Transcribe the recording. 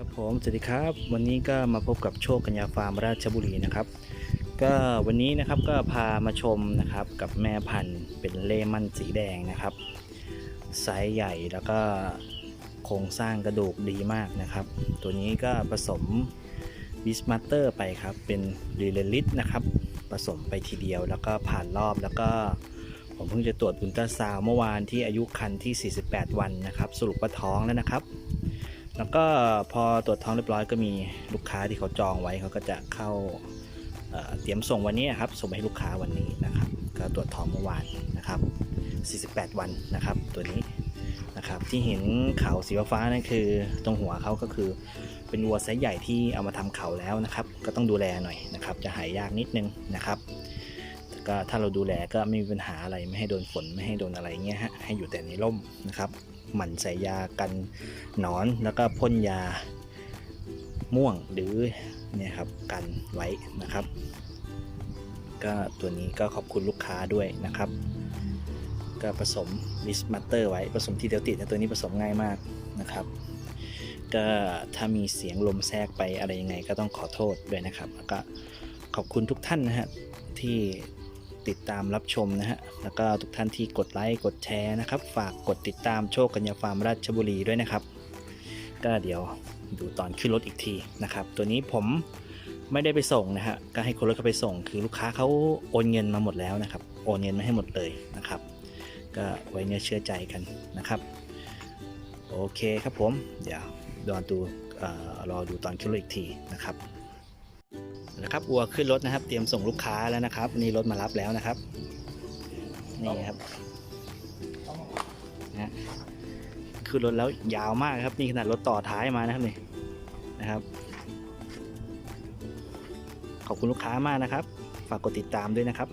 ครับผมสวัสดีครับ วันนี้ก็มาพบกับโชคกัญญาฟาร์มราชบุรีนะครับ ก็วันนี้นะครับก็พามาชมนะครับกับแม่พันธุ์เป็นเลมันสีแดงนะครับไซส์ใหญ่แล้วก็โครงสร้างกระดูกดีมากนะครับ ตัวนี้ก็ผสมบิสมาสเตอร์ไปครับ เป็นรีเลลิตนะครับผสมไปทีเดียวแล้วก็ผ่านรอบแล้วก็ผมเพิ่งจะตรวจอุลตราซาวเมื่อวานที่อายุคันที่ 48 วันนะครับ สรุปว่าท้องแล้วนะครับ แล้วก็พอตรวจท้องเรียบร้อยก็มีลูกค้าที่เขาจองไว้เขาก็จะเข้าเเตรียมส่งวันนี้ครับส่งไปให้ลูกค้าวันนี้นะครับก็ตรวจท้องเมื่อวานนะครับ 48 วันนะครับตัวนี้นะครับที่เห็นเขาสีฟ้านั่นคือตรงหัวเขาก็คือเป็นวัวไซส์ใหญ่ที่เอามาทำเขาแล้วนะครับ ก็ต้องดูแลหน่อยนะครับ จะหายยากนิดนึงนะครับ ก็ถ้าเราดูแลก็ไม่มีปัญหาอะไรไม่ให้โดนฝนไม่ให้โดนอะไรเงี้ยฮะให้อยู่แต่ในร่มนะครับ หมั่นใส่ยากันหนอนแล้วก็พ่นยาม่วงหรือเนี่ยครับกันไว้นะครับ ก็ตัวนี้ก็ขอบคุณลูกค้าด้วยนะครับ ก็ผสมลิสมัตเตอร์ไว้ผสมทีเดียวติดนะตัวนี้ผสมง่ายมากนะครับ ก็ถ้ามีเสียงลมแทรกไปอะไรยังไงก็ต้องขอโทษด้วยนะครับ แล้วก็ขอบคุณทุกท่านนะฮะที่ ติดตามรับชมนะฮะ แล้วก็ทุกท่านที่กดไลค์กดแชร์นะครับ ฝากกดติดตามโชคกัญญาฟาร์มราชบุรีด้วยนะครับ ก็เดี๋ยวดูตอนขึ้นรถอีกทีนะครับ ตัวนี้ผมไม่ได้ไปส่งนะฮะ ก็ให้คนรถเขาไปส่ง คือลูกค้าเขาโอนเงินมาหมดแล้วนะครับ โอนเงินมาให้หมดเลยนะครับ ก็ไว้เนื้อเชื่อใจกันนะครับ โอเคครับผม เดี๋ยวรอดูเอ่อรอดูตอนขึ้นรถอีกทีนะครับ นะครับวัวขึ้นรถนะครับ เตรียมส่งลูกค้าแล้วนะครับ นี่รถมารับแล้วนะครับ นี่ครับนะขึ้นรถแล้วยาวมากครับ นี่ขนาดรถต่อท้ายมานะครับนี่นะครับ ขอบคุณลูกค้ามากนะครับ ฝากกดติดตามด้วยนะครับ